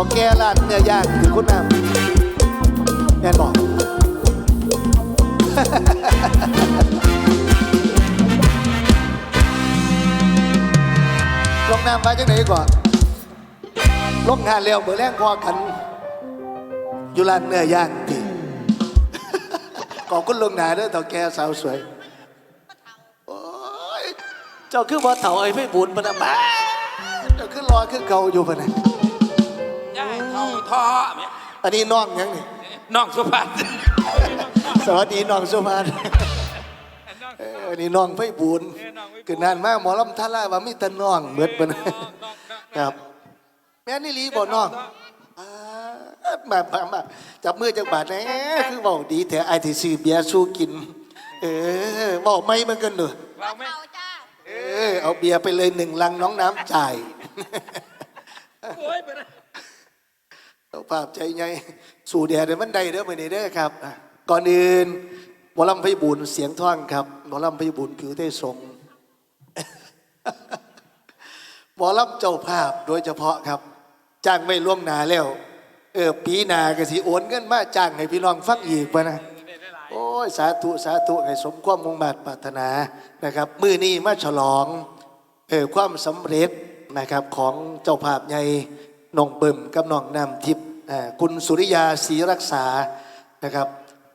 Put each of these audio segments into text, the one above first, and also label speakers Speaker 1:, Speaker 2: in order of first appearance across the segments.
Speaker 1: าแก่ร้านเนื้อย่างถือคุณน้ำแม่นบอกลงน้ำมาจังไหนก่อนลงงานเร็วเบอร์แรงพอกันอยู่ร้านเนื้อย่างทีขอบคุณลงนาเด้อเถ่าแก่สาวสวยโอ้ยเจ้าคือบ่เถ่าไอ้ไม่บุญมันนะมาเจ้าคือรอคือเก่าอยู่ปะนะ
Speaker 2: ย่ย อแม่
Speaker 1: อันนี้น้องยังนี่
Speaker 2: น้องสุภาพ
Speaker 1: สวัสดีน้องสุมานเอออันนี้น้องไฟบุญคือนานมากหมอลำท่าล่าว่ามีแต่น้องเหมือนปะนะครับ แม่นี่ลีบ่น้องอ่ามามามาจับมือจักบาทแหน่คือเบาดีแต่ไอ้ที่ซื้อเบียร์สู้กิน เออเบาไม่เหมือนกันเนอะ
Speaker 2: เราไม่
Speaker 3: เอาจ้า
Speaker 1: เออเอาเบียร์ไปเลยหนึ่งลังน้องน้ำจ่าย
Speaker 2: โอ้ยไปเลย
Speaker 1: เอา ภาพใจไงสู่แดดในมันใดเด้อมื่อนี้เด้อครับ ก่อนอื่นหมอลำไพบุญเสียงท่องครับหมอลำไพบุญผิวเทศงหมอลำเจ้าภาพโดยเฉพาะครับจ้างไม่ล่วงหนาแล้ว เออปีหนากะสิโอนเงินมาจ้างให้พี่น้องฟังอีกปะนะโอ้ยสาธุสาธุให้สมความมุ่งมั่นปรารถนานะครับ มือนี้มาฉลองเออความสำเร็จนะครับของเจ้าภาพใหญ่น้องเบิ่มกับน้องน้ำทิพย์ คุณสุริยาศรีรักษานะครับ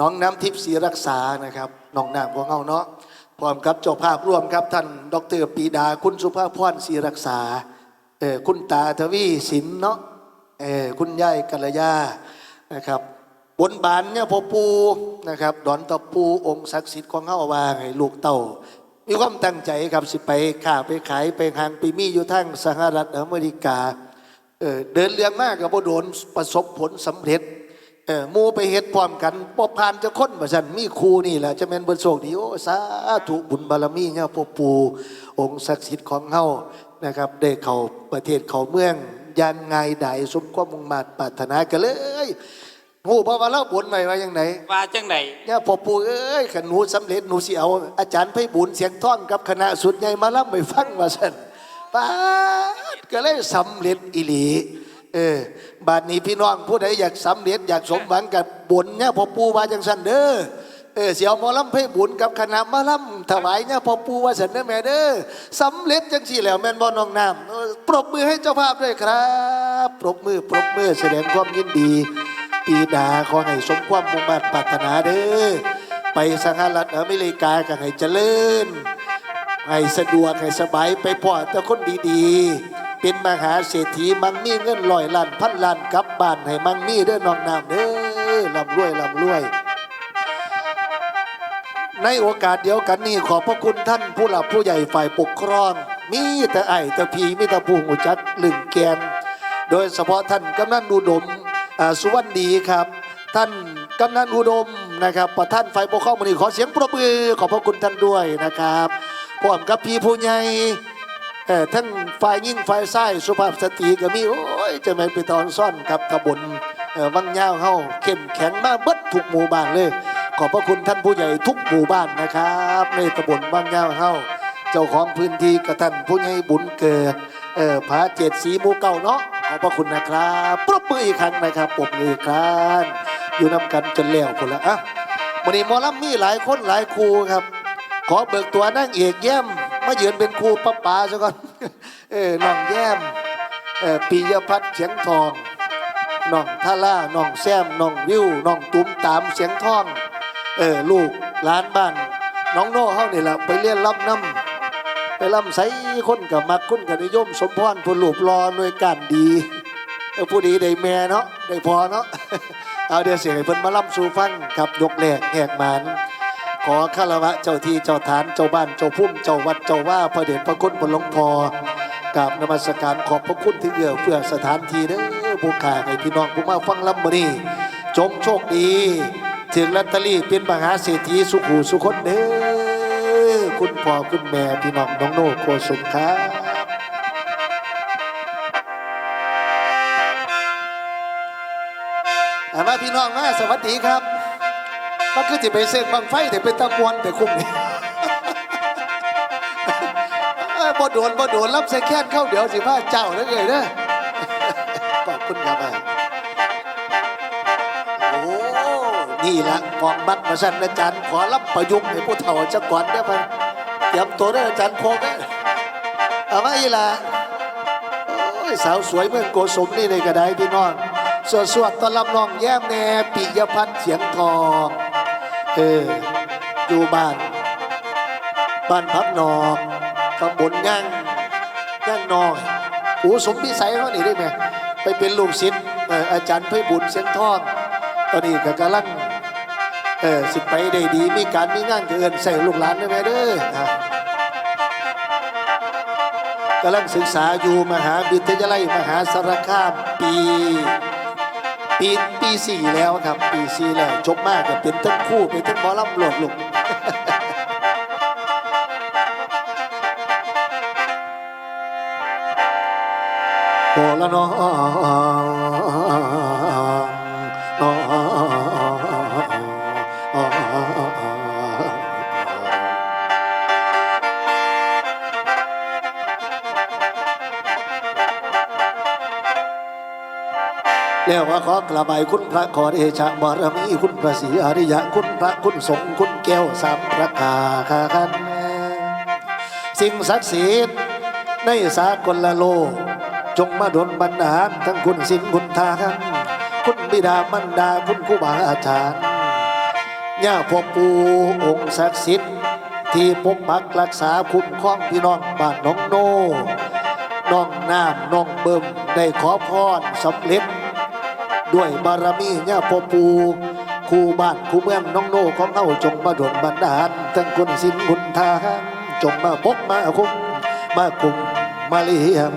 Speaker 1: น้องน้ำทิพย์ศรีรักษานะครับน้องน้ำของเฮาเนาะพร้อมกับเจ้าภาพร่วมครับท่าน ดรปีดาคุณสุภาพพรศรีรักษาเออคุณตาทวีสินเนาะเออคุณยายกัลยานะครับบนบานเนี่ยพอปูนะครับดอนตะปูองค์ศักดิ์สิทธิ์ของเฮาว่าให้ลูกเต่ามีความตั้งใจครับสิไปค้าไปขายไปหางไปมีอยู่ทั้งสหรัฐอเมริกา เออเดินเรื่องมากกับบ่โดนประสบผลสำเร็จเออหมูไปเฮ็ดพร้อมกันบ่ผ่านจะคนบ่ซั่นมีครูนี่แหละจะแม่นเบิ่นโชคดีโอ้สาธุบุญบารมีเนี่ยพ่อปู่องค์ศักดิ์สิทธิ์ของเฮานะครับ ได้เข้าประเทศเข้าเมืองอย่างง่ายดายสมความมุ่งมั่นปรารถนากันเลยโอ้เพราะว่าเราบนไว้ว่าจังได
Speaker 2: ว่าจังไหน
Speaker 1: เนี่ยพ่อปู่เอ้ยขันหนูสำเร็จหนูสิเอาอาจารย์ไพบุญเสียงท่อนกับคณะสุดใหญ่มาล่ำไปฟังว่าสัน ปาดก็เลยสำเร็จอีหลี เออบาดนี้พี่น้องผู้ใดอยากสำเร็จอยากสมหวังกับบุญเนี่ยพ่อปู่ว่าจังสันเด้อเออเสียวมอลำไพบุญกับคณะมาล่ำถวายเนี่ยพ่อปู่ว่าสันเด้อแม่เด้อสำเร็จจังสี่แล้วแม่นบ่น้องน้ำเออปรบมือให้เจ้าภาพด้วยครับ ปรบมือปรบมือแสดงความยินดี ปีดาขอให้สมความมุ่งมั่นปรารถนาเด้อไปสหรัฐอเมริกากันให้เจริญ ให้สะดวกให้สบายไปพ่อแต่คนดีๆ เป็นมหาเศรษฐีมั่งมีเงินลอยล้านพันล้านกลับบ้านให้มั่งมีเด้อน้องน้ำเด้อลำรวยลำรวย ในโอกาสเดียวกันนี้ขอบพระคุณท่านผู้หลักผู้ใหญ่ฝ่ายปกครอง มีแต่ไอ้แต่พีมีแต่ผู้หูจักลึงแกน โดยเฉพาะท่านกำนันอุดมสุวรรณดีครับ ท่านกำนันอุดมนะครับประท่านฝ่ายปกครองมือนี้ขอเสียงปรบมือขอบพระคุณท่านด้วยนะครับ พร้อมกับพี่ผู้ใหญ่เอ่อทั้งฝ่ายยิ่งฝ่ายไส้สุภาพสตรีก็มีโอ้ยจะไม่ไปตอนซ่อนครับตำบลเอ่อวังยาวเฮาเข้มแข็งมากเบิดทุกหมู่บ้านเลย ขอบพระคุณท่านผู้ใหญ่ทุกหมู่บ้านนะครับในตำบลวังยาวเฮาเจ้าของพื้นที่กระท่านผู้ใหญ่บุญเกิดเอ่อผาเจ็ดสีหมู่เก่าเนาะขอบพระคุณนะครับปรบมืออีกครั้งนะครับปรบมือครั้งอยู่นำกันจนแล้วคนละอะวันนี้มอลำมีหลายคนหลายครูครับ ขอเบิกตัวนั่งเอกแย้มมาเยือนเป็นครูป้าป๋าซะก่อนเออน้องแย้มเออปียพัฒน์เสียงทองน้องท่าล่าน้องแซมน้องวิวน้องตุ้มตามเสียงทองเออลูกหลานบ้าน น้องโน่เฮานี่แหละไปเรียนรับน้ำไปล่ำใสคนกับมักคนกับนิยม สมพรผู้ลูบรอหน่วยการดีเออผู้ดีได้แม่เนาะได้พอเนาะเอาเดี๋ยวเสียงให้เพิ่นมาล่ำสู่ฟังครับยกแหลกแหกมาน ขอคารวะเจ้าที่เจ้าฐานเจ้าบ้านเจ้าพุ่มเจ้าวัดเจ้าว่าพระเดชพระคุณบนหลวงพอกราบนมัสการขอบพระคุณที่เอื้อเพื่อสถานที่เด้อผู้ข่าให้พี่น้องผู้มาฟังลำบนี้จงโชคดีถึงลอตเตอรี่เป็นมหาเศรษฐีสุขูสุคนเด้อคุณพ่อคุณแม่พี่น้องน้องโน่โคสุมครับอามาพี่น้องมาสวัสดีครับ มันคือจะไปเสกบังไฟแต่เป็นตะมวนแต่คุ้มนี่เออบ่โดนบ่โดนรับใส่แค้นเข้าเดี๋ยวสิพาเจ้าแล้วเลยเด้อขอบคุณครับโอ้นี่ละมองบักประชันอาจารย์ขอรับประยุกต์ให้ผู้เฒ่าจะก่อนได้ปะเตรียมตัวได้อาจารย์โพกเอ้ยเอามาอีละโอ้ยสาวสวยเมืองโกสมนี่เลยก็ได้พี่น้องสวดสวดๆตอนรับน้องแย้มแน่ปิยพันธ์เสียงทอง เออ อยู่บ้าน บ้านพักนอกตำบลย่างย่างน้อยอูสมพิสัยเขานี่ได้ไหมไปเป็นลูกศิษย์เอ่ออาจารย์ไพบุญเสียงทองตอนนี้ก็กำลังเออสิไปได้ดี มีการมีงานเอินใส่ลูกหลานได้ไหมเด้อกำลังศึกษาอยู่มหาวิทยาลัยมหาสารคามปี ปีปีสี่แล้วครับ ปีสี่แล้วจบมากก็เป็นทั้งคู่เป็นทั้งบอลลัมหลวงลูกโอละน้อง แล้วว่าขอกระบายคุณพระขอเดชะบารมีคุณพระศรีอริยะคุณพระคุณสงฆ์คุณแก้วสามประกาคาคันสิ่งศักดิ์สิทธิ์ในสากลโลกจงมาดลบันดาลทั้งคุณสินคุณทานคุณบิดามารดาคุณครูบาอาจารย์ย่าพ่อปู่องค์ศักดิ์สิทธิ์ที่ปกปักรักษาคุ้มครองพี่น้องบ้านน้องโนน้องน้ำน้องเบิ่มได้ขอพรสำเร็จ ด้วยบารมีย่าพ่อปู่คู่บ้านคู่เมืองน้องโนของเฮาจงมาดลบันดาลทั้งคุณสินคุณทางจงมาพกมาคุ้มมาคุ้มมาเลี้ยง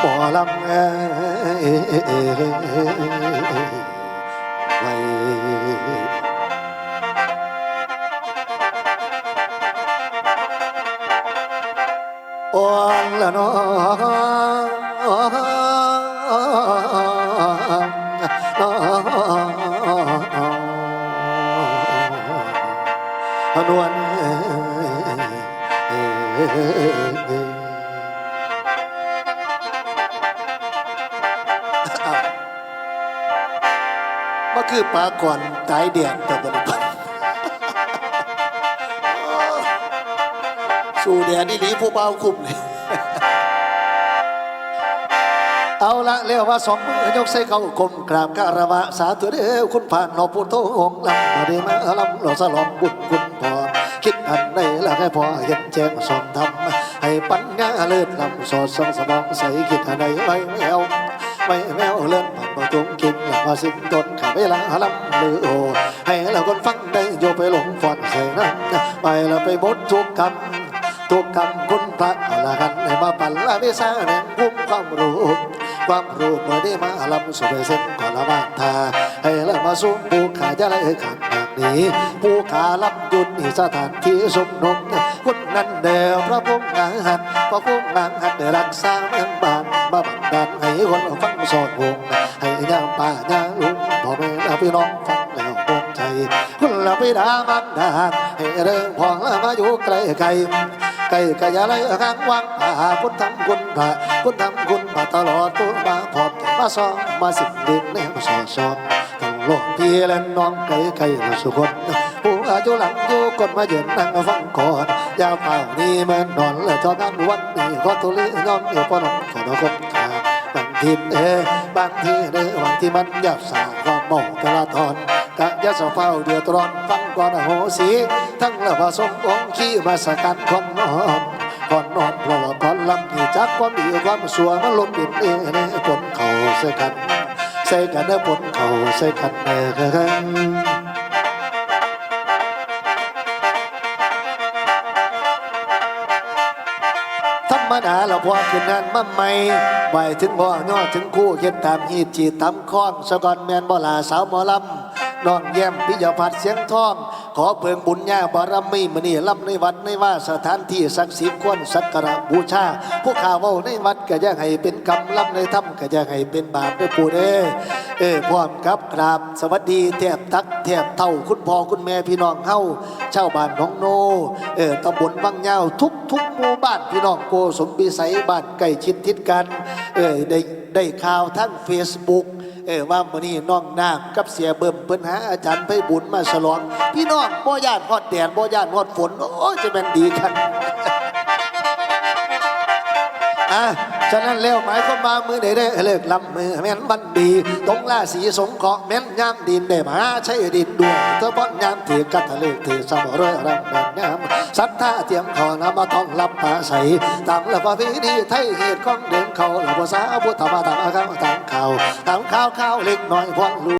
Speaker 1: หมอลำ ปลาก่อนตายเดียดแต่บริบัติสู่แดดนี่หลีผู้เบาคุมเลยเอาละเรียกว่าสองมือยกใส่เขากลมกราบคารวะสาธุเด้อคุณผ่านหนอพุทโธองลำมาด้มาลำเราสลองบุญคุณพรคิดอันใดละให้พอเห็นแจ้งสอนทำให้ปัญญาเลิศลำสอดส่องสมองใสคิดอันใดไว้แววไว้แววเลื่อน ผ่านประจงกินหลังมาสิ้นตนข้าเวลาลำลือโอให้เราคนฟังได้โยไปหลงฟอนใส่นั้นไปละไปบดทุกคำทุกคำคุณพระอรหันต์ให้มาปั่นละวิสาแห่งคุ้มความรู้ความรู้เมื่อได้มาลำสุดเส้นขอนละบาทาให้ละมาสุ่มผู้ขาจะไล่ขันแบบนี้ผู้ขารับยุดนี่สถานที่สมนมคุณนั้นเดียวพระพุทธงานหันพระพุทธงานหันได้รักษาเมืองบ้านมาบันดาลให้คนฟังสอดวง ให้ย่าป่าย่าลุงพ่อแม่และพี่น้องฟังแล้วปวดใจคุณละไปดามันดาให้เรื่องพองละมาอยู่ไกลไกลไก่กะยาไรข้างวังป่าคุณทำคุณพระคุณทำคุณพระตลอดตัวมาพร้อมมาซ้อมมาสิบเด็กแนวสอสอบต้องโลกพี่และน้องไก่ไก่สุคนผู้อายุหลังอยู่กดมาเยือนนั่งฟังก่อนยาวเป่านี่มันนอนเลยจอนั้นวันนี้ขอตัวเลี้ยย้อนเดี๋ยวพอน้องขอน้อง คนขาบางทีเอบางทีเด้อบางที่มันหยาบสาความเมาตละทอนกะยะสะเฝ้าเดือดร้อนฟังก่อนโหสี ทั้งละผสมองค์ขี้มาสกัดคนนอมก่อนนอนเพราะว่าก่อนลำที่จักความดีความสัวมันลบดินเองในผลเขาใส่กันใส่กันเด้อผลเขาใส่กันเด้อ ดาเราพอขึ้นนั้นมาใหม่ไหวถึงบ่ย่อถึงคู่เห็นตามหีบจีตามค้อนสะกอนแมนบ่ลาสาวหมอลำน้องแย้มพิยพัดเสียงทอง ขอเพิงบุญญาบารมีมณีรับในวัดในว่าสถานที่ศักดิ์สิทธิ์ควรสักการะบูชาผู้ข่าวว้าในวัดก็จะให้เป็นกรรมรับในถ้ำก็จะให้เป็นบาปด้วยปู่เด้อเออพร้อมครับกราบสวัสดีแทบตักแทบเท่าคุณพ่อคุณแม่พี่น้องเฮาชาวบ้านน้องโนเออตำบลวังยาวทุกทุกหมู่บ้านพี่น้องโกสมปีไสบ้านใกล้ชิดทิศกันเออได้ได้ข่าวทั้ง Facebook เออว่ามื้อนี้น้องนางกับเสียเบิ่มเพิ่นหาอาจารย์ไพบุญมาฉลองพี่น้องบ่ย่านฮอดแดดบ่ย่านฮอดฝนโอ้จะแม่นดีคันอะ ฉะนั้นแล้วหมายความว่ามือใดได้เลิกลำมือแม่นบันดีตรงราศีสงเคราะห์แม่นยามดินได้มาใช้ดินดวงเธอป้อนยามถือกัทะเลถือสมรรังแม่นยามศรัทธาเตรียมขอนำมาท่องรับอาศัยตามละประเพณีไทยเหตุของเดิมเขาละภาษาพุทธมาตามอาคาตามข่าวตามข่าวข่าวเล็กน้อยพวงลู